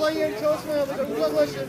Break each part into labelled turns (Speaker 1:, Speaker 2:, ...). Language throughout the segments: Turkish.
Speaker 1: Olay yeri çalışma yapacak. Uzaklaşın.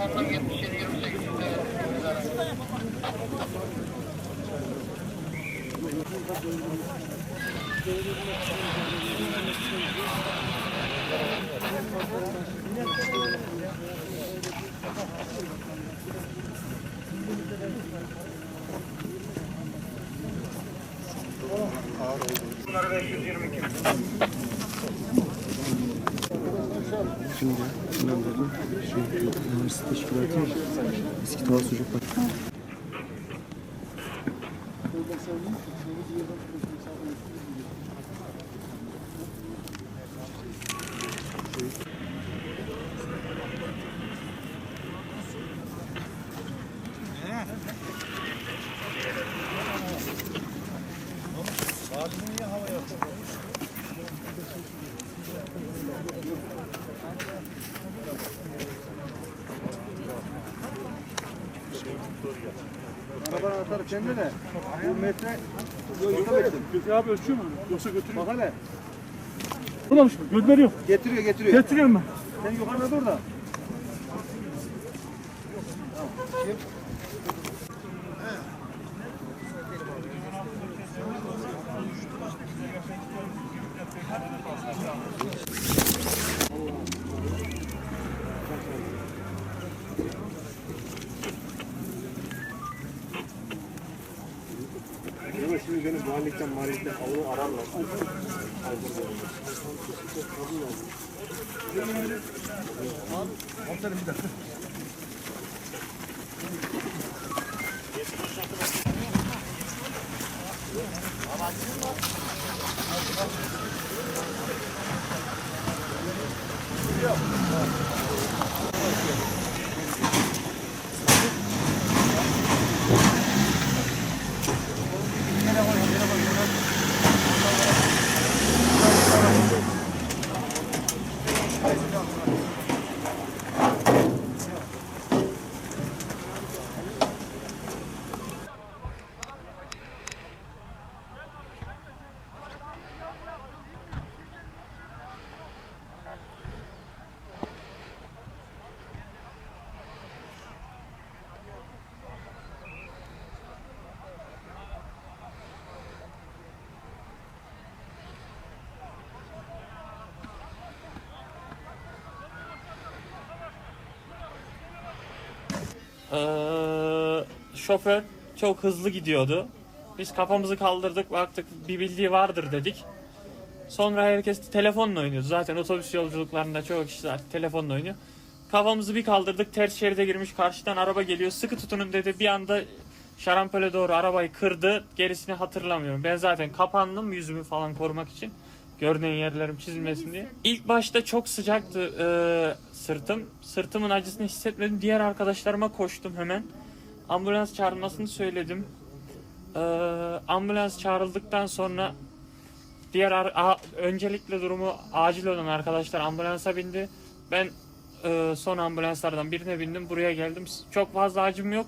Speaker 2: olabilir bu konuda 77 28'de.
Speaker 3: Şimdi inandırdım. Şey, Birisi teşkilatı eski Tavas Hoca
Speaker 4: Partisi. Anahtarı kendine. Bu metre yolda bekledim.
Speaker 5: Götür abi ölçüyor mu? Yoksa götürüyor.
Speaker 4: Bak hele.
Speaker 5: Bulamış mı? Gönderiyor.
Speaker 4: Getiriyor getiriyor.
Speaker 5: Getiriyorum ben.
Speaker 4: Sen yukarıda dur da.
Speaker 3: Ama şimdi mahallikten mahallikten avlu ararlar. Thanks.
Speaker 6: Ee, şoför çok hızlı gidiyordu. Biz kafamızı kaldırdık baktık bir bildiği vardır dedik. Sonra herkes telefonla oynuyordu. Zaten otobüs yolculuklarında çoğu kişi zaten telefonla oynuyor. Kafamızı bir kaldırdık ters şeride girmiş karşıdan araba geliyor sıkı tutunun dedi bir anda şarampole doğru arabayı kırdı gerisini hatırlamıyorum. Ben zaten kapandım yüzümü falan korumak için. Görünen yerlerim çizilmesin diye. İlk başta çok sıcaktı e, sırtım. Sırtımın acısını hissetmedim. Diğer arkadaşlarıma koştum hemen. Ambulans çağrılmasını söyledim. E, ambulans çağrıldıktan sonra diğer a- öncelikle durumu acil olan arkadaşlar ambulansa bindi. Ben e, son ambulanslardan birine bindim. Buraya geldim. Çok fazla acım yok.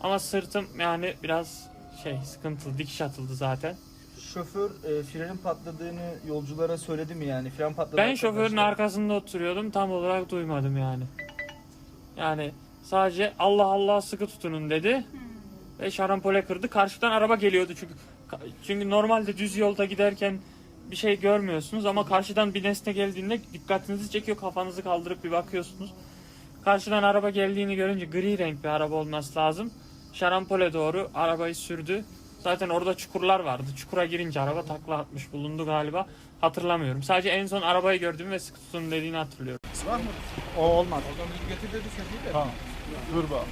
Speaker 6: Ama sırtım yani biraz şey sıkıntılı. Dikiş atıldı zaten.
Speaker 7: Şoför e, frenin patladığını yolculara söyledi mi yani? Fren patladı.
Speaker 6: Ben şoförün
Speaker 7: arkadaşlar.
Speaker 6: arkasında oturuyordum. Tam olarak duymadım yani. Yani sadece Allah Allah sıkı tutunun dedi. Ve şarampole kırdı. Karşıdan araba geliyordu çünkü. Çünkü normalde düz yolda giderken bir şey görmüyorsunuz ama karşıdan bir nesne geldiğinde dikkatinizi çekiyor. Kafanızı kaldırıp bir bakıyorsunuz. Karşıdan araba geldiğini görünce gri renk bir araba olması lazım. Şarampole doğru arabayı sürdü. Zaten orada çukurlar vardı. Çukura girince araba takla atmış bulundu galiba. Hatırlamıyorum. Sadece en son arabayı gördüm ve sıkı tutun dediğini hatırlıyorum.
Speaker 5: O olmaz. Tamam. Dur bak.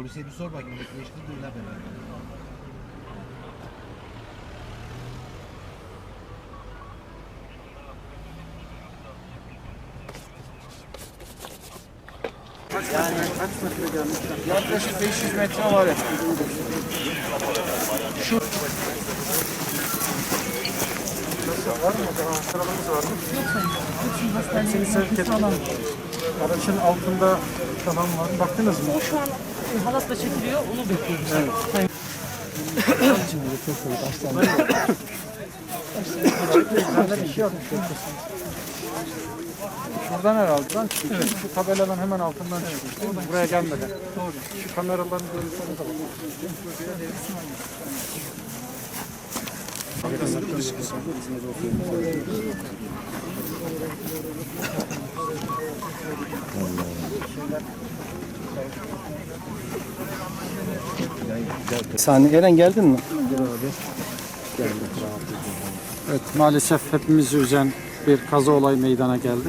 Speaker 8: Polise bir sor bakayım netleşti duyuna beraber.
Speaker 4: Yaklaşık 500 metre var ya.
Speaker 5: Hepsini sevk ettik. Aracın altında falan var. Baktınız mı?
Speaker 9: Şu an halatla çekiliyor, onu bekliyoruz.
Speaker 5: Şuradan herhalde. Lan çıktı. Şu tabeladan hemen altından çıktı. Buraya gelmeden. Doğru. Şu kameraların görüntülerine de bakın.
Speaker 3: Saniye Eren geldin mi?
Speaker 5: Evet maalesef hepimizi üzen bir kaza olay meydana geldi.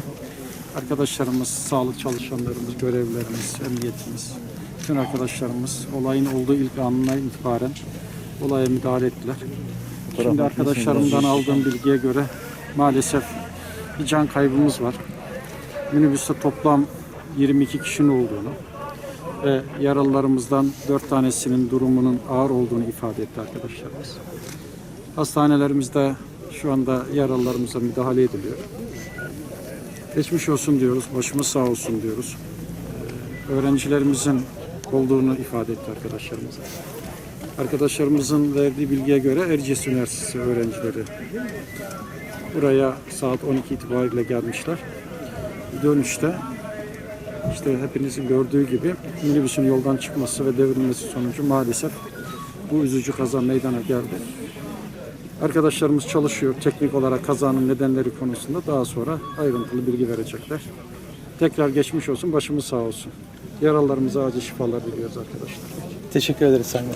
Speaker 5: Arkadaşlarımız, sağlık çalışanlarımız, görevlilerimiz, emniyetimiz, bütün arkadaşlarımız olayın olduğu ilk anına itibaren olaya müdahale ettiler. Şimdi arkadaşlarımdan aldığım bilgiye göre maalesef bir can kaybımız var. Minibüste toplam 22 kişinin olduğunu ve yaralılarımızdan 4 tanesinin durumunun ağır olduğunu ifade etti arkadaşlarımız. Hastanelerimizde şu anda yaralılarımıza müdahale ediliyor. Geçmiş olsun diyoruz, başımız sağ olsun diyoruz. Ee, Öğrencilerimizin olduğunu ifade etti arkadaşlarımız. Arkadaşlarımızın verdiği bilgiye göre Erciyes Üniversitesi öğrencileri buraya saat 12 itibariyle gelmişler. Dönüşte işte hepinizin gördüğü gibi minibüsün yoldan çıkması ve devrilmesi sonucu maalesef bu üzücü kaza meydana geldi. Arkadaşlarımız çalışıyor teknik olarak kazanın nedenleri konusunda daha sonra ayrıntılı bilgi verecekler. Tekrar geçmiş olsun, başımız sağ olsun. Yaralılarımıza acil şifalar diliyoruz arkadaşlar.
Speaker 3: Teşekkür ederiz Sayın.